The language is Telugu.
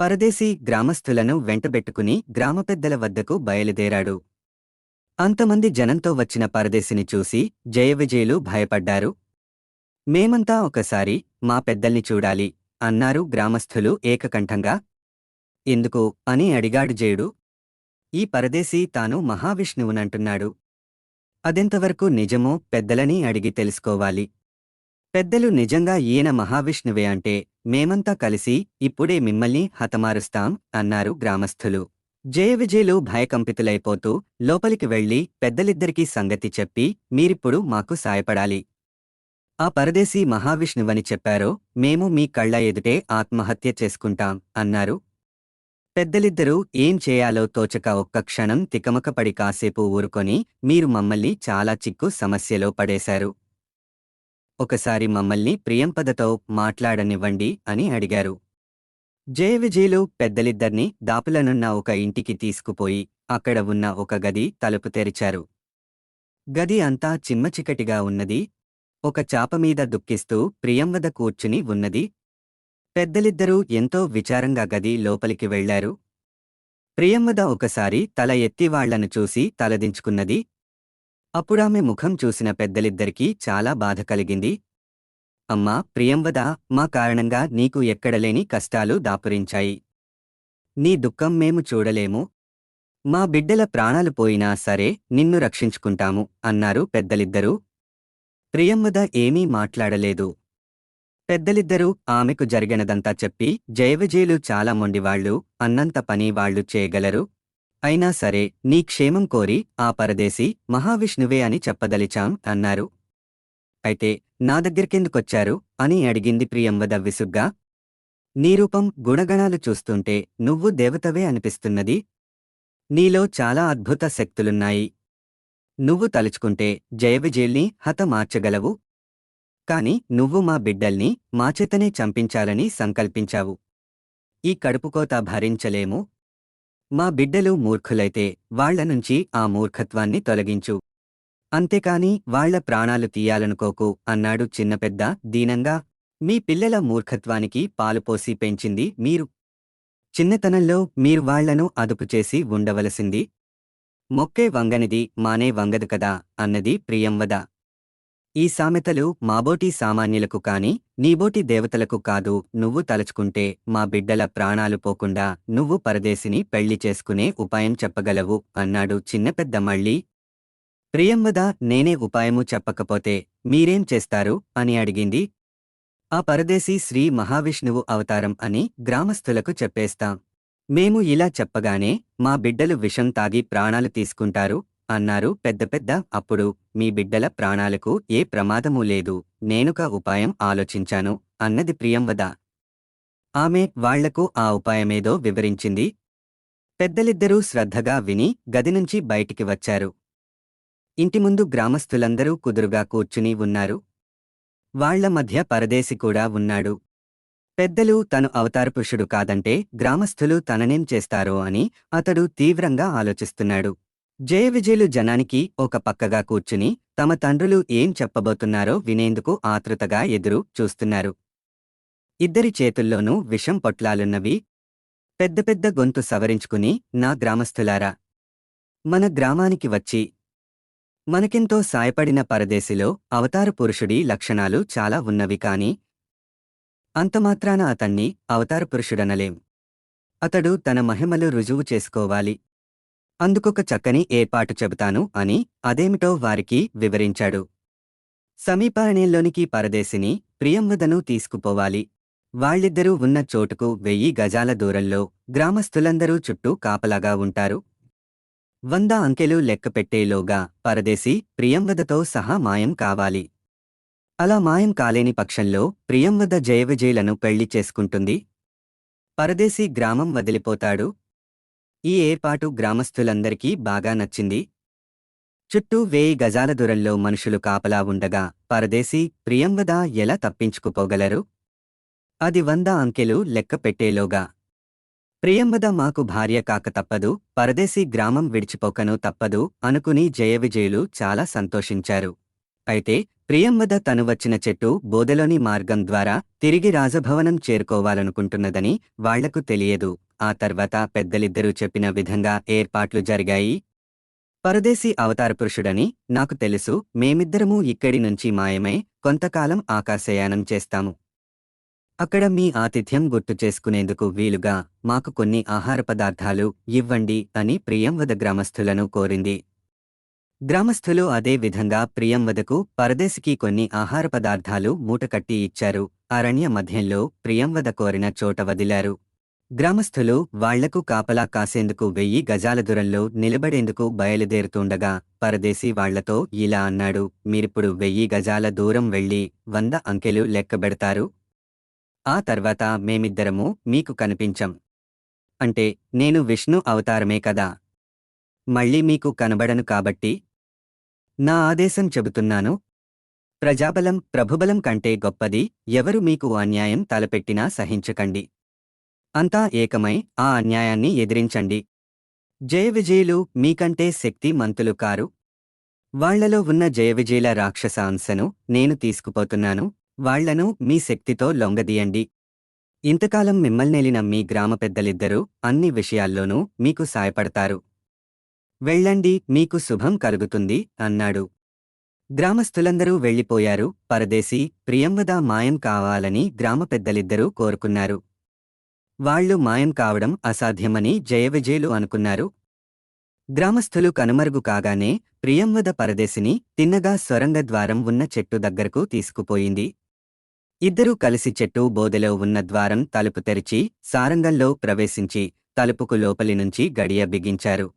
పరదేశీ గ్రామస్థులను వెంటబెట్టుకుని గ్రామపెద్దల వద్దకు బయలుదేరాడు. అంతమంది జనంతో వచ్చిన పరదేశిని చూసి జయవిజయులు భయపడ్డారు. మేమంతా ఒకసారి మా పెద్దల్ని చూడాలి అన్నారు గ్రామస్థులు ఏకకంఠంగా. ఎందుకు? అని అడిగాడు జయుడు. ఈ పరదేశీ తాను మహావిష్ణువునంటున్నాడు. అదెంతవరకు నిజమో పెద్దలని అడిగి తెలుసుకోవాలి. పెద్దలు నిజంగా ఈయన మహావిష్ణువే అంటే మేమంతా కలిసి ఇప్పుడే మిమ్మల్ని హతమారుస్తాం అన్నారు గ్రామస్థులు. జయవిజయలు భయకంపితులైపోతూ లోపలికి వెళ్ళి పెద్దలిద్దరికీ సంగతి చెప్పి మీరిప్పుడు మాకు సాయపడాలి. ఆ పరదేశీ మహావిష్ణువని చెప్పారో మేము మీ కళ్ళ ఎదుటే ఆత్మహత్య చేసుకుంటాం అన్నారు. పెద్దలిద్దరూ ఏం చేయాలో తోచక ఒక్క క్షణం తికమకపడి కాసేపు ఊరుకొని మీరు మమ్మల్ని చాలా చిక్కు సమస్యలో పడేశారు. ఒకసారి మమ్మల్ని ప్రియంపదతో మాట్లాడనివ్వండి అని అడిగారు. జయవిజయులు పెద్దలిద్దర్నీ దాపులనున్న ఒక ఇంటికి తీసుకుపోయి అక్కడ ఉన్న ఒక గది తలుపు తెరిచారు. గది అంతా చిమ్మచికటిగా ఉన్నది. ఒక చాపమీద దుఃఖిస్తూ ప్రియంవద కూర్చుని ఉన్నది. పెద్దలిద్దరూ ఎంతో విచారంగా గది లోపలికి వెళ్ళారు ప్రియంవద ఒకసారి తల ఎత్తి వాళ్ళను చూసి తలదించుకున్నది. అప్పుడామె ముఖం చూసిన పెద్దలిద్దరికీ చాలా బాధ కలిగింది. అమ్మా ప్రియంవద మా కారణంగా నీకు ఎక్కడలేని కష్టాలు దాపురించాయి. నీ దుఃఖం మేము చూడలేము. మా బిడ్డల ప్రాణాలు పోయినా సరే నిన్ను రక్షించుకుంటాము అన్నారు పెద్దలిద్దరూ. ప్రియంవద ఏమీ మాట్లాడలేదు. పెద్దలిద్దరూ ఆమెకు జరిగినదంతా చెప్పి జయవిజయులు చాలా మొండివాళ్ళు అన్నంత పని వాళ్ళు చేయగలరు. అయినా సరే నీ క్షేమం కోరి ఆ పరదేశి మహావిష్ణువే అని చెప్పదలిచాం అన్నారు. అయితే నా దగ్గరికెందుకొచ్చారు? అని అడిగింది ప్రియంవద విసుగ్గా. నీ రూపం గుణగణాలు చూస్తుంటే నువ్వు దేవతవే అనిపిస్తున్నది? నీలో చాలా అద్భుత శక్తులున్నాయి. నువ్వు తలుచుకుంటే జయవిజయుల్ని హతమార్చగలవు కాని నువ్వు మా బిడ్డల్ని మాచేతనే చంపించాలని సంకల్పించావు. ఈ కడుపుకోత భరించలేము మా బిడ్డలు మూర్ఖులైతే వాళ్ళ నుంచి ఆ మూర్ఖత్వాన్ని తొలగించు. అంతేకాని వాళ్ళ ప్రాణాలు తీయాలనుకోకు అన్నాడు చిన్నపెద్ద దీనంగా. మీ పిల్లల మూర్ఖత్వానికి పాలుపోసి పెంచింది మీరు. చిన్నతనంలో మీరు వాళ్ళను అదుపు చేసి ఉండవలసింది. మొక్కే వంగనిది మానే వంగదు కదా అన్నది ప్రియంవద. ఈ సామెతలు మాబోటి సామాన్యులకు కాని నీబోటి దేవతలకు కాదు. నువ్వు తలుచుకుంటే మా బిడ్డల ప్రాణాలు పోకుండా నువ్వు పరదేశిని పెళ్ళి చేసుకునే ఉపాయం చెప్పగలవు అన్నాడు చిన్నపెద్ద మళ్ళీ. ప్రియంవద నేనే ఉపాయము చెప్పకపోతే మీరేం చేస్తారు? అని అడిగింది. ఆ పరదేశీ శ్రీ మహావిష్ణువు అవతారం అని గ్రామస్థులకు చెప్పేస్తాం. మేము ఇలా చెప్పగానే మా బిడ్డలు విషం తాగి ప్రాణాలు తీసుకుంటారు అన్నారు పెద్ద పెద్ద. అప్పుడు మీ బిడ్డల ప్రాణాలకు ఏ ప్రమాదమూ లేదు. నేనుక ఉపాయం ఆలోచించాను అన్నది ప్రియంవద. ఆమె వాళ్ళకు ఆ ఉపాయమేదో వివరించింది. పెద్దలిద్దరూ శ్రద్ధగా విని గది నుంచి బయటికి వచ్చారు. ఇంటి ముందు గ్రామస్థులందరూ కుదురుగా కూర్చుని ఉన్నారు. వాళ్ళ మధ్య పరదేశి కూడా ఉన్నాడు. పెద్దలు తను అవతారపురుషుడు కాదంటే గ్రామస్థులు తననేం చేస్తారో అని అతడు తీవ్రంగా ఆలోచిస్తున్నాడు. జయవిజయులు జనానికి ఒక పక్కగా కూర్చుని తమ తండ్రులు ఏం చెప్పబోతున్నారో వినేందుకు ఆతృతగా ఎదురు చూస్తున్నారు. ఇద్దరి చేతుల్లోనూ విషం పొట్లాలున్నవి పెద్ద పెద్ద గొంతు సవరించుకుని నా గ్రామస్థులారా మన గ్రామానికి వచ్చి మనకెంతో సాయపడిన పరదేశిలో అవతార పురుషుడి లక్షణాలు చాలా ఉన్నవి కాని అంతమాత్రాన అతన్ని అవతార పురుషుడనలేం. అతడు తన మహిమలు రుజువు చేసుకోవాలి. అందుకొక చక్కని ఏర్పాటు చెబుతాను అని అదేమిటో వారికి వివరించాడు. సమీపారణ్యంలోనికి పరదేశిని ప్రియంవదను తీసుకుపోవాలి. వాళ్ళిద్దరూ ఉన్న చోటుకు వెయ్యి గజాల దూరంలో గ్రామస్థులందరూ చుట్టూ కాపలాగా ఉంటారు. వంద అంకెలు లెక్కపెట్టేలోగా పరదేశి ప్రియంవదతో సహా మాయం కావాలి. అలా మాయం కాలేని పక్షంలో ప్రియంవద జయవిజయులను పెళ్ళి చేసుకుంటుంది. పరదేశి గ్రామం వదిలిపోతాడు. ఈ ఏర్పాటు గ్రామస్థులందరికీ బాగా నచ్చింది. చుట్టూ వేయి గజాల దూరంలో మనుషులు కాపలా ఉండగా పరదేశి ప్రియంవద ఎలా తప్పించుకుపోగలరు? అది వంద అంకెలు లెక్క పెట్టేలోగా. ప్రియంవద మాకు భార్య కాక తప్పదు పరదేశీ గ్రామం విడిచిపోకను తప్పదు అనుకుని జయవిజయులు చాలా సంతోషించారు. అయితే ప్రియంవద తను వచ్చిన చెట్టు బోదెలోని మార్గం ద్వారా తిరిగి రాజభవనం చేరుకోవాలనుకుంటున్నదని వాళ్ళకు తెలియదు. ఆ తర్వాత పెద్దలిద్దరూ చెప్పిన విధంగా ఏర్పాట్లు జరిగాయి. పరదేశీ అవతార పురుషుడని నాకు తెలుసు మేమిద్దరము ఇక్కడి నుంచి మాయమై కొంతకాలం ఆకాశయానం చేస్తాము. అక్కడ మీ ఆతిథ్యం గుర్తు చేసుకునేందుకు వీలుగా మాకు కొన్ని ఆహార పదార్థాలు ఇవ్వండి అని ప్రియంవద గ్రామస్థులను కోరింది. గ్రామస్థులు అదే విధంగా ప్రియంవదకు పరదేశికి కొన్ని ఆహార పదార్థాలు మూటకట్టి ఇచ్చారు. అరణ్య మధ్యంలో ప్రియంవద కోరిన చోట వదిలారు. గ్రామస్థులు వాళ్ళకు కాపలా కాసేందుకు వెయ్యి గజాల దూరంలో నిలబడేందుకు బయలుదేరుతుండగా పరదేశీ వాళ్ళతో ఇలా అన్నాడు మీరిప్పుడు వెయ్యి గజాల దూరం వెళ్ళి వంద అంకెలు లెక్కబెడతారు ఆ తర్వాత మేమిద్దరము మీకు కనిపించం. అంటే నేను విష్ణు అవతారమే కదా. మళ్ళీ మీకు కనబడను కాబట్టి? నా ఆదేశం చెబుతున్నాను. ప్రజాబలం ప్రభుబలం కంటే గొప్పది ఎవరు మీకు అన్యాయం తలపెట్టినా సహించకండి. అంతా ఏకమై ఆ అన్యాయాన్ని ఎదిరించండి. జయవిజయులు మీకంటే శక్తి మంతులు కారు. వాళ్ళలో ఉన్న జయవిజయుల రాక్షస అంశను నేను తీసుకుపోతున్నాను. వాళ్ళను మీ శక్తితో లొంగదీయండి. ఇంతకాలం మిమ్మల్నెలిన మీ గ్రామ పెద్దలిద్దరూ అన్ని విషయాల్లోనూ మీకు సాయపడతారు. వెళ్ళండి మీకు శుభం కలుగుతుంది అన్నాడు. గ్రామస్థులందరూ వెళ్ళిపోయారు. పరదేశీ ప్రియంవద మాయం కావాలని గ్రామ పెద్దలిద్దరూ కోరుకున్నారు. వాళ్ళు మాయం కావడం అసాధ్యమని జయవిజయులు అనుకున్నారు. గ్రామస్థులు కనుమరుగు కాగానే ప్రియంవద పరదేశిని తిన్నగా స్వరంగ ద్వారం ఉన్న చెట్టు దగ్గరకు తీసుకుపోయింది. ఇద్దరూ కలిసి చెట్టు బోదెలో ఉన్న ద్వారం తలుపు తెరిచి సారంగంలో ప్రవేశించి తలుపుకు లోపలి నుంచి గడియ బిగించారు.